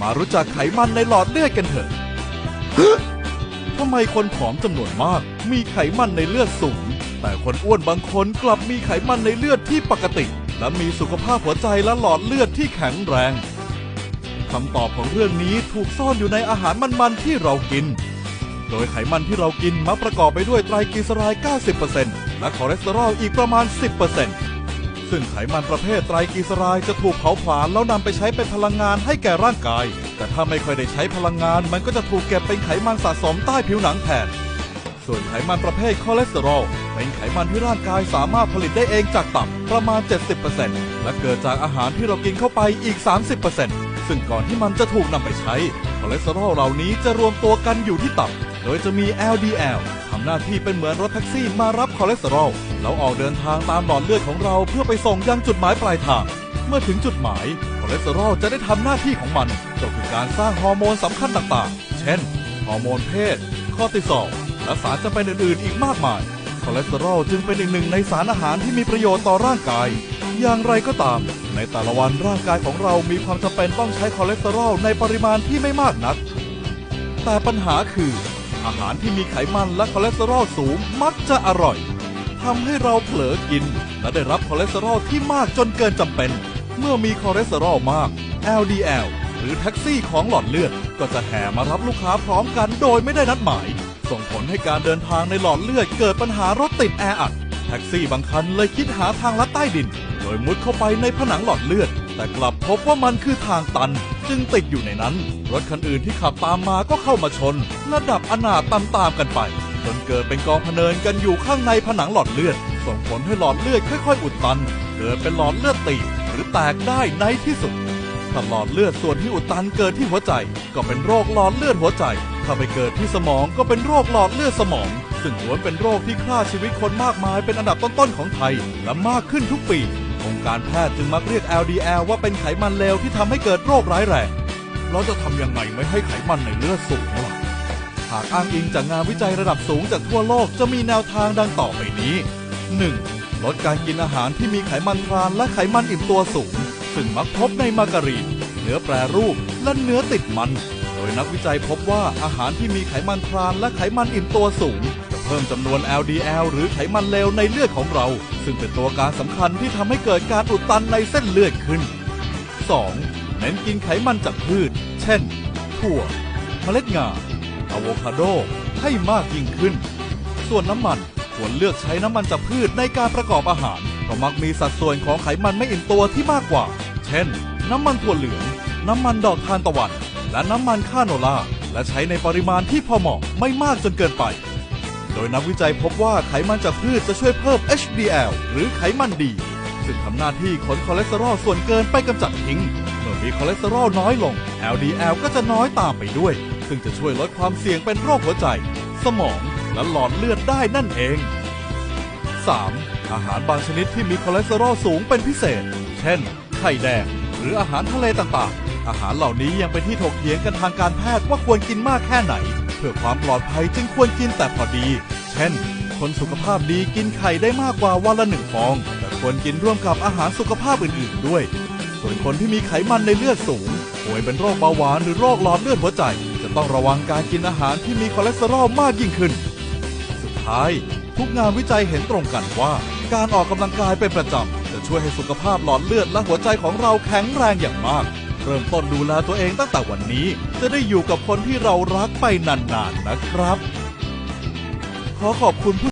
มารู้จักไขมันในหลอดเลือดกันเถอะทำไมคนผอมจำนวนมาก มีไขมันในเลือดสูง แต่คนอ้วนบางคนกลับมีไขมันในเลือดที่ปกติ และมีสุขภาพหัวใจและหลอดเลือดที่แข็งแรงคำตอบของเรื่องนี้ถูกซ่อนอยู่ในอาหารมันๆที่เรากิน โดยไขมันที่เรากินมักประกอบไปด้วยไตรกลีเซอไรด์90%และคอเลสเตอรอลอีกประมาณ 10% ซึ่งไขมันประเภทไตรกลีเซอไรด์จะถูกเผาผลาญแล้วนำไปใช้เป็นพลังงานให้แก่ร่างกาย แต่ถ้าไม่ค่อยได้ใช้พลังงาน มันก็จะถูกเก็บเป็นไขมันสะสมใต้ผิวหนังแทนส่วนไขมันประเภทคอเลสเตอรอลเป็นไขมันที่ร่างกายสามารถผลิตได้เองจากตับประมาณ 70%และเกิดจากอาหารที่เรากินเข้าไปอีก 30%ซึ่งก่อนที่มันจะถูกนำไปใช้คอเลสเตอรอลเหล่านี้จะรวมตัวกันอยู่ที่ตับ โดยจะมี LDL ทำหน้าที่เป็นเหมือนรถแท็กซี่มารับคอเลสเตอรอล แล้วออกเดินทางตามหลอดเลือดของเราเพื่อไปส่งยังจุดหมายปลายทาง เมื่อถึงจุดหมายคอเลสเตอรอลจะได้ทำหน้าที่ของมัน ก็คือการสร้างฮอร์โมนสำคัญต่างๆ เช่น ฮอร์โมนเพศ คอติซอล และสารจำเป็นอื่นๆ อีกมากมาย คอเลสเตอรอลจึงเป็นอีกหนึ่งในสารอาหารที่มีประโยชน์ต่อร่างกาย อย่างไรก็ตาม ในแต่ละวันร่างกายของเรามีความจำเป็นต้องใช้คอเลสเตอรอลในปริมาณที่ไม่มากนัก แต่ปัญหาคือ อาหารที่มีไขมันและคอเลสเตอรอลสูงมักจะอร่อย ทำให้เราเผลอกิน และได้รับคอเลสเตอรอลที่มากจนเกินจำเป็น เมื่อมีคอเลสเตอรอลมาก LDL หรือแท็กซี่ของหลอดเลือด ก็จะแห่มารับลูกค้าพร้อมกันโดยไม่ได้นัดหมาย ส่งผลให้การเดินทางในหลอดเลือดเกิดปัญหารถติดแออัด แท็กซี่บางคันเลยคิดหาทางลัดใต้ดิน โดยมุดเข้าไปในผนังหลอดเลือด แต่กลับพบว่ามันคือทางตัน จึงติดอยู่ในนั้น รถคันอื่นที่ขับตามมาก็เข้ามาชนและดับอนาถตามๆกันไป จนเกิดเป็นกองพเนินกันอยู่ข้างในผนังหลอดเลือด ส่งผลให้หลอดเลือดค่อยๆ อุดตัน เกิดเป็นหลอดเลือดตีบหรือแตกได้ในที่สุดถ้าหลอดเลือดส่วนที่อุดตันเกิดที่หัวใจ ก็เป็นโรคหลอดเลือดหัวใจ ถ้าไปเกิดที่สมองก็เป็นโรคหลอดเลือดสมอง ซึ่งล้วนเป็นโรคที่ฆ่าชีวิตคนมากมายเป็นอันดับต้นๆของไทย และมากขึ้นทุกปีองค์การแพทย์จึงมักเรียก LDL ว่าเป็นไขมันเลวที่ทำให้เกิดโรคร้ายแรง เราจะทำยังไงไม่ให้ไขมันในเลือดสูงล่ะ หากอ้างอิงจากงานวิจัยระดับสูงจากทั่วโลกจะมีแนวทางดังต่อไปนี้ 1. ลดการกินอาหารที่มีไขมันทรานและไขมันอิ่มตัวสูง ซึ่งมักพบในมาการีน เนื้อแปรรูป และเนื้อติดมัน โดยนักวิจัยพบว่าอาหารที่มีไขมันทรานและไขมันอิ่มตัวสูง จะเพิ่มจำนวน LDL หรือไขมันเลวในเลือดของเรา ซึ่งเป็นตัวการสำคัญที่ทำให้เกิดการอุดตันในเส้นเลือดขึ้น 2. เน้นกินไขมันจากพืช เช่น ถั่ว เมล็ดงา อะโวคาโดให้มากยิ่งขึ้น ส่วนน้ำมันควรเลือกใช้น้ำมันจากพืชในการประกอบอาหารเพราะมักมีสัดส่วนของไขมันไม่อิ่มตัวที่มากกว่า เช่น น้ำมันถั่วเหลือง น้ำมันดอกทานตะวัน และน้ำมันคาโนล่า และใช้ในปริมาณที่พอเหมาะไม่มากจนเกินไป โดยนักวิจัยพบว่าไขมันจากพืชจะช่วยเพิ่ม HDL หรือไขมันดี ซึ่งทำหน้าที่ขนคอเลสเตอรอลส่วนเกินไปกำจัดทิ้ง เมื่อมีคอเลสเตอรอลน้อยลง LDL ก็จะน้อยตามไปด้วย ซึ่งจะช่วยลดความเสี่ยงเป็นโรคหัวใจ สมองและหลอดเลือดได้นั่นเอง 3. อาหารบางชนิดที่มีคอเลสเตอรอลสูงเป็นพิเศษ เช่น ไข่แดง หรืออาหารทะเลต่างๆ อาหารเหล่านี้ยังเป็นที่ถกเถียงกันทางการแพทย์ว่าควรกินมากแค่ไหน เพื่อความปลอดภัยจึงควรกินแต่พอดี เช่น คนสุขภาพดีกินไข่ได้มากกว่าวันละหนึ่งฟอง แต่ควรกินร่วมกับอาหารสุขภาพอื่นๆด้วย ส่วนคนที่มีไขมันในเลือดสูง ป่วยเป็นโรคเบาหวานหรือโรคหลอดเลือดหัวใจ ต้องระวังการกินอาหารที่มีคอเลสเตอรอลมากยิ่งขึ้น สุดท้าย ทุกงานวิจัยเห็นตรงกันว่าการออกกำลังกายเป็นประจำจะช่วยให้สุขภาพหลอดเลือดและหัวใจของเราแข็งแรงอย่างมาก เริ่มต้นดูแลตัวเองตั้งแต่วันนี้ จะได้อยู่กับคนที่เรารักไปนานๆนะครับ ขอขอบคุณผู้